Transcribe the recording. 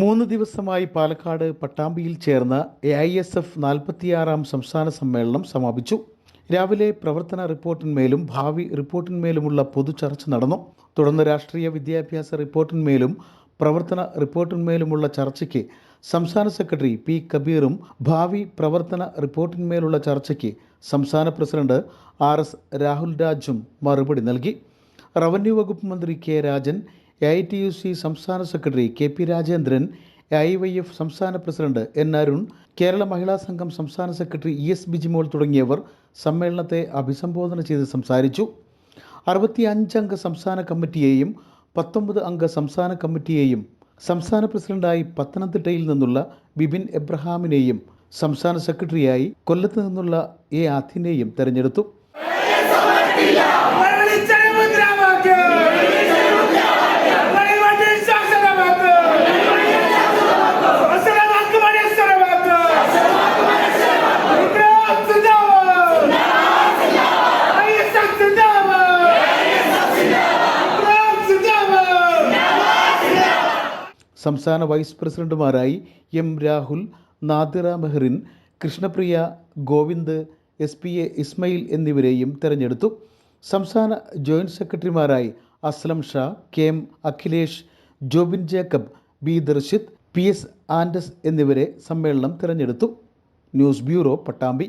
മൂന്ന് ദിവസമായി പാലക്കാട് പട്ടാമ്പിയിൽ ചേർന്ന എ ഐ എസ് എഫ് നാൽപ്പത്തിയാറാം സംസ്ഥാന സമ്മേളനം സമാപിച്ചു. രാവിലെ പ്രവർത്തന റിപ്പോർട്ടിന്മേലും ഭാവി റിപ്പോർട്ടിന്മേലുമുള്ള പൊതു ചർച്ച നടന്നു. തുടർന്ന് രാഷ്ട്രീയ വിദ്യാഭ്യാസ റിപ്പോർട്ടിന്മേലും പ്രവർത്തന റിപ്പോർട്ടിന്മേലുമുള്ള ചർച്ചയ്ക്ക് സംസ്ഥാന സെക്രട്ടറി പി കബീറും ഭാവി പ്രവർത്തന റിപ്പോർട്ടിന്മേലുള്ള ചർച്ചയ്ക്ക് സംസ്ഥാന പ്രസിഡന്റ് ആർ എസ് രാഹുൽ രാജും മറുപടി നൽകി. റവന്യൂ വകുപ്പ് മന്ത്രി K Rajan A I T U C സംസ്ഥാന secretary K P Rajendran I Y F സംസ്ഥാന പ്രസിഡന്റ് എൻ അരുൺ കേരള മഹിളാ സംഘം സംസ്ഥാന സെക്രട്ടറി ഇ എസ് ബിജിമോൾ തുടങ്ങിയവർ സമ്മേളനത്തെ അഭിസംബോധന ചെയ്ത് സംസാരിച്ചു. അറുപത്തി അഞ്ചംഗ സംസ്ഥാന കമ്മിറ്റിയെയും പത്തൊമ്പത് അംഗ സംസ്ഥാന കമ്മിറ്റിയെയും സംസ്ഥാന പ്രസിഡന്റായി പത്തനംതിട്ടയിൽ നിന്നുള്ള ബിബിൻ എബ്രഹാമിനെയും സംസ്ഥാന സെക്രട്ടറിയായി കൊല്ലത്ത് നിന്നുള്ള എ ആഥിനെയും തെരഞ്ഞെടുത്തു. സംസ്ഥാന vice പ്രസിഡന്റുമാരായി M Rahul Nadira Mehrin Krishnapriya Govind S P A Ismail എന്നിവരെയും തെരഞ്ഞെടുത്തു. സംസ്ഥാന joint സെക്രട്ടറിമാരായി Aslam Shah K M Akhilesh Jobin Jacob B Darshith P S ആൻഡസ് എന്നിവരെ സമ്മേളനം തിരഞ്ഞെടുത്തു. News bureau Pattambi.